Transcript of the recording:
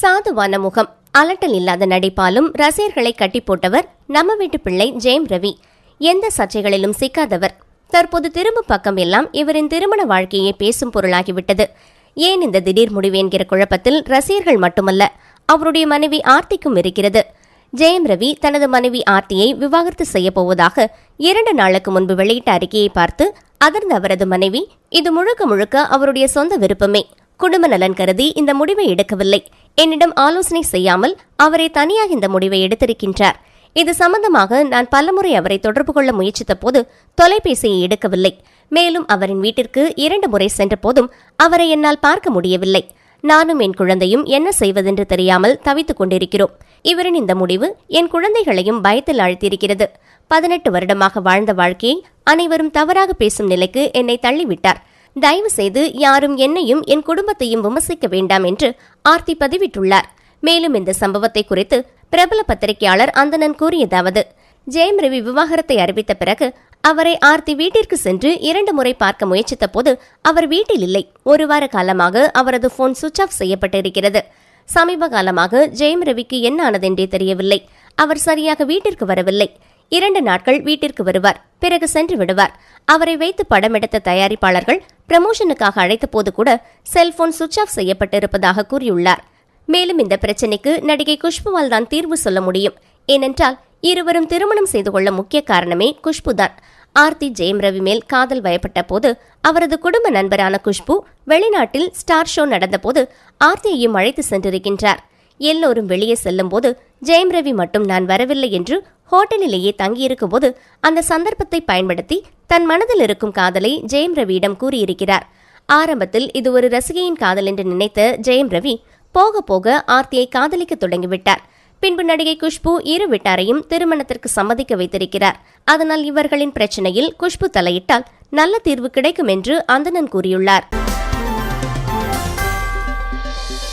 சாதுவான முகம். அலட்டல் இல்லாத நடிப்பாலும் ரசிகர்களை கட்டி போட்டவர் நம்ம வீட்டு பிள்ளை ஜெயம் ரவி. எந்த சர்ச்சைகளிலும் சிக்காதவர். தற்போது திரும்ப பக்கம் எல்லாம் இவரின் திருமண வாழ்க்கையே பேசும் பொருளாகிவிட்டது. ஏன் இந்த திடீர் முடிவு என்கிற குழப்பத்தில் ரசிகர்கள் மட்டுமல்ல அவருடைய மனைவி ஆர்த்திக்கும் இருக்கிறது. ஜெயம் ரவி தனது மனைவி ஆர்த்தியை விவாகரத்து செய்யப்போவதாக இரண்டு நாளுக்கு முன்பு வெளியிட்ட அறிக்கையை பார்த்து அதிர்ந்த அவரது மனைவி இது முழுக்க முழுக்க அவருடைய சொந்த விருப்பமே. குடும்ப நலன் கருதி இந்த முடிவை எடுக்கவில்லை. என்னிடம் ஆலோசனை செய்யாமல் அவரே தனியாக இந்த முடிவை எடுத்திருக்கின்றார். இது சம்பந்தமாக நான் பலமுறை அவரை தொடர்பு கொள்ள முயற்சித்த போது தொலைபேசியை எடுக்கவில்லை. மேலும் அவரின் வீட்டிற்கு இரண்டு முறை சென்ற போதும் அவரை என்னால் பார்க்க முடியவில்லை. நானும் என் குழந்தையும் என்ன செய்வதென்று தெரியாமல் தவித்துக் கொண்டிருக்கிறோம். இவரின் இந்த முடிவு என் குழந்தைகளையும் பயத்தில் ஆழ்த்தியிருக்கிறது. பதினெட்டு வருடமாக வாழ்ந்த வாழ்க்கையை அனைவரும் தவறாக பேசும் நிலைக்கு என்னை தள்ளிவிட்டார். தயவு செய்து யாரும் என்னையும் என் குடும்பத்தையும் விமர்சிக்க வேண்டாம் என்று ஆர்த்தி பதிவிட்டுள்ளார். மேலும் இந்த சம்பவத்தை குறித்து பிரபல பத்திரிகையாளர் அந்தனன் கூறியதாவது ஜெயம் ரவி விவாகரத்தை அறிவித்த பிறகு அவரை ஆர்த்தி வீட்டிற்கு சென்று இரண்டு முறை பார்க்க முயற்சித்த போது அவர் வீட்டில் இல்லை. ஒரு வார காலமாக அவரது போன் சுவிட்ச் ஆஃப் செய்யப்பட்டிருக்கிறது. சமீப காலமாக ஜெயம் ரவிக்கு என்ன ஆனதென்றே தெரியவில்லை. அவர் சரியாக வீட்டிற்கு வரவில்லை. இரண்டு நாட்கள் வீட்டிற்கு வருவார். பிறகு சென்று விடுவார். அவரை வைத்து படம் எடுத்த தயாரிப்பாளர்கள் பிரமோஷனுக்காக அழைத்த போது கூட செல்போன் சுவிட்ச் ஆஃப் செய்யப்பட்டிருப்பதாக கூறியுள்ளார். மேலும் இந்த பிரச்சினைக்கு நடிகை குஷ்புவால் தான் தீர்வு சொல்ல முடியும். ஏனென்றால் இருவரும் திருமணம் செய்து கொள்ள முக்கிய காரணமே குஷ்பு தான். ஆர்த்தி ஜெயம் ரவி மேல் காதல் வயப்பட்ட போது அவரது குடும்ப நண்பரான குஷ்பு வெளிநாட்டில் ஸ்டார் ஷோ நடந்தபோது ஆர்த்தியையும் அழைத்து சென்றிருக்கின்றார். எல்லோரும் வெளியே செல்லும்போது ஜெயம் ரவி மட்டும் நான் வரவில்லை என்று ஹோட்டலிலேயே தங்கியிருக்கும் போது அந்த சந்தர்ப்பத்தை பயன்படுத்தி தன் மனதில் இருக்கும் காதலை ஜெயம் ரவியிடம் கூறியிருக்கிறார். ஆரம்பத்தில் இது ஒரு ரசிகையின் காதல் என்று நினைத்த ஜெயம் ரவி போக போக ஆர்த்தியை காதலிக்க தொடங்கிவிட்டார். பின்பு நடிகை குஷ்பு இரு வீட்டாரையும் திருமணத்திற்கு சம்மதிக்க வைத்திருக்கிறார். அதனால் இவர்களின் பிரச்சனையில் குஷ்பு தலையிட்டால் நல்ல தீர்வு கிடைக்கும் என்று அந்தணன் கூறியுள்ளார்.